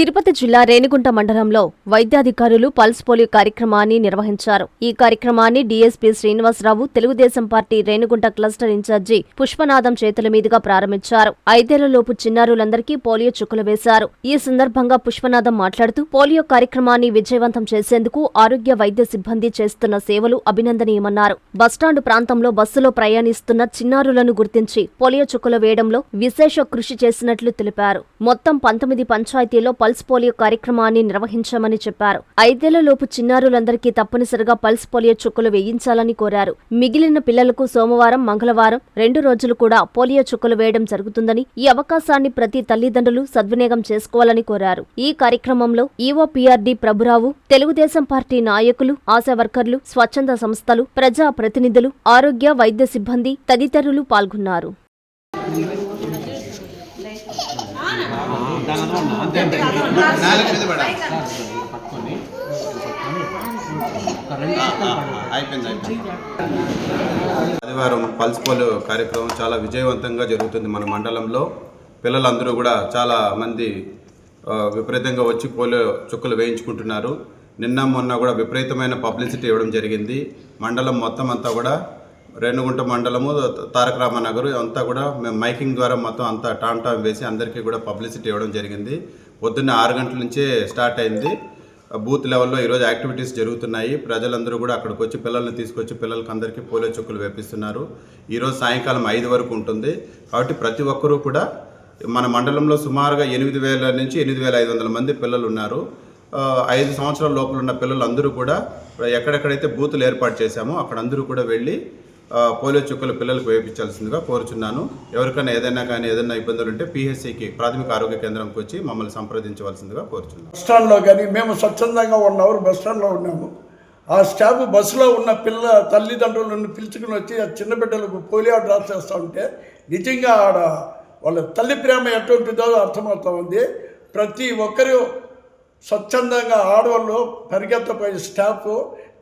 తిరుపతి జిల్లా రేణిగుంట మండలంలో వైద్యాధికారులు pulse polio కార్యక్రమాన్ని నిర్వహించారు. ఈ కార్యక్రమాన్ని DSP Srinivasarao Telugu Desam party Renigunta cluster incharge Pushpanatham చేతుల మీదుగా ప్రారంభించారు. ఐదేళ్ళలోపు చిన్నారులందరికీ పోలియో చుక్కలు వేశారు. ఈ సందర్భంగా పుష్పనాథం మాట్లాడుతూ పోలియో కార్యక్రమాన్ని విజయవంతం చేసేందుకు ఆరోగ్య వైద్య సిబ్బంది చేస్తున్న సేవలు అభినందనీయమన్నారు. బస్టాండ్ ప్రాంతంలో బస్సులో ప్రయాణిస్తున్న చిన్నారులను గుర్తించి పోలియో చుక్కలు వేయడంలో విశేష కృషి చేసినట్లు తెలిపారు. మొత్తం పంతొమ్మిది పంచాయతీలో పల్స్ పోలియో కార్యక్రమాన్ని నిర్వహించామని చెప్పారు. ఐదేళ్ళలోపు చిన్నారులందరికీ తప్పనిసరిగా పల్స్ పోలియో చుక్కలు వేయించాలని కోరారు. మిగిలిన పిల్లలకు సోమవారం మంగళవారం రెండు రోజులు కూడా పోలియో చుక్కలు వేయడం జరుగుతుందని ఈ అవకాశాన్ని ప్రతి తల్లిదండ్రులు సద్వినియోగం చేసుకోవాలని కోరారు. ఈ కార్యక్రమంలో ఈఓపీఆర్డీ ప్రభురావు తెలుగుదేశం పార్టీ నాయకులు ఆశా వర్కర్లు స్వచ్ఛంద సంస్థలు ప్రజా ప్రతినిధులు ఆరోగ్య వైద్య సిబ్బంది తదితరులు పాల్గొన్నారు నాలుగు మీద పడాలి అయిపోయింది అయిపోయింది ఆదివారం పల్స్ పోలియో కార్యక్రమం చాలా విజయవంతంగా జరుగుతుంది మన మండలంలో. పిల్లలందరూ కూడా చాలా మంది విపరీతంగా వచ్చి పోలియో చుక్కలు వేయించుకుంటున్నారు. నిన్న మొన్న కూడా విపరీతమైన పబ్లిసిటీ ఇవ్వడం జరిగింది. మండలం మొత్తం అంతా కూడా రేణుగుంట మండలము తారక రామనగర్ అంతా కూడా మేము మైకింగ్ ద్వారా మొత్తం అంతా టామ్ టామ్ వేసి అందరికీ కూడా పబ్లిసిటీ ఇవ్వడం జరిగింది. పొద్దున్న ఆరు గంటల నుంచే స్టార్ట్ అయింది. బూత్ లెవెల్లో ఈరోజు యాక్టివిటీస్ జరుగుతున్నాయి. ప్రజలందరూ కూడా అక్కడికి వచ్చి పిల్లల్ని తీసుకొచ్చి పిల్లలకి అందరికీ పోలియో చుక్కలు వేపిస్తున్నారు. ఈరోజు సాయంకాలం ఐదు వరకు ఉంటుంది. కాబట్టి ప్రతి ఒక్కరూ కూడా మన మండలంలో సుమారుగా ఎనిమిది వేల నుంచి ఎనిమిది వేల ఐదు వందల మంది పిల్లలు ఉన్నారు. ఐదు సంవత్సరాల లోపల ఉన్న పిల్లలు అందరూ కూడా ఎక్కడెక్కడైతే బూతులు ఏర్పాటు చేశామో అక్కడ అందరూ కూడా వెళ్ళి పోలియో చుక్కలు పిల్లలకు వేయించాల్సిందిగా కోరుచున్నాను. ఎవరికైనా ఏదైనా కానీ ఏదైనా ఇబ్బందులు ఉంటే పిహెచ్సికి ప్రాథమిక ఆరోగ్య కేంద్రంకి వచ్చి మమ్మల్ని సంప్రదించవలసిందిగా కోరుచున్నాను. బస్ స్టాండ్లో కానీ మేము స్వచ్ఛందంగా ఉన్న అవర్ బస్ స్టాండ్లో ఉన్నాము. ఆ స్టాఫ్ బస్సులో ఉన్న పిల్ల తల్లిదండ్రులను పిలుచుకుని వచ్చి ఆ చిన్న బిడ్డలకు పోలియో డ్రాప్ చేస్తూ ఉంటే నిజంగా ఆడ వాళ్ళ తల్లి ప్రేమ ఎటువంటిదో అర్థమవుతూ ఉంది. ప్రతి ఒక్కరూ స్వచ్ఛందంగా ఆడవాళ్ళు పరిగెత్తపోయే స్టాఫ్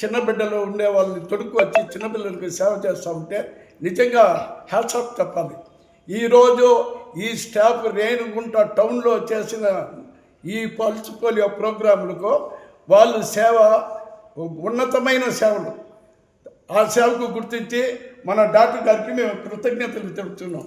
చిన్న బిడ్డలు ఉండే వాళ్ళని తొడుకు వచ్చి చిన్నపిల్లలకి సేవ చేస్తూ ఉంటే నిజంగా హ్యాట్సాప్ చెప్పాలి. ఈరోజు ఈ స్టాఫ్ రేణుగుంట టౌన్లో చేసిన ఈ పల్స్ పోలియో ప్రోగ్రాములకు వాళ్ళు సేవ ఉన్నతమైన సేవలు. ఆ సేవకు గుర్తించి మన డాక్టర్ గారికి మేము కృతజ్ఞతలు తెలుపుతున్నాం.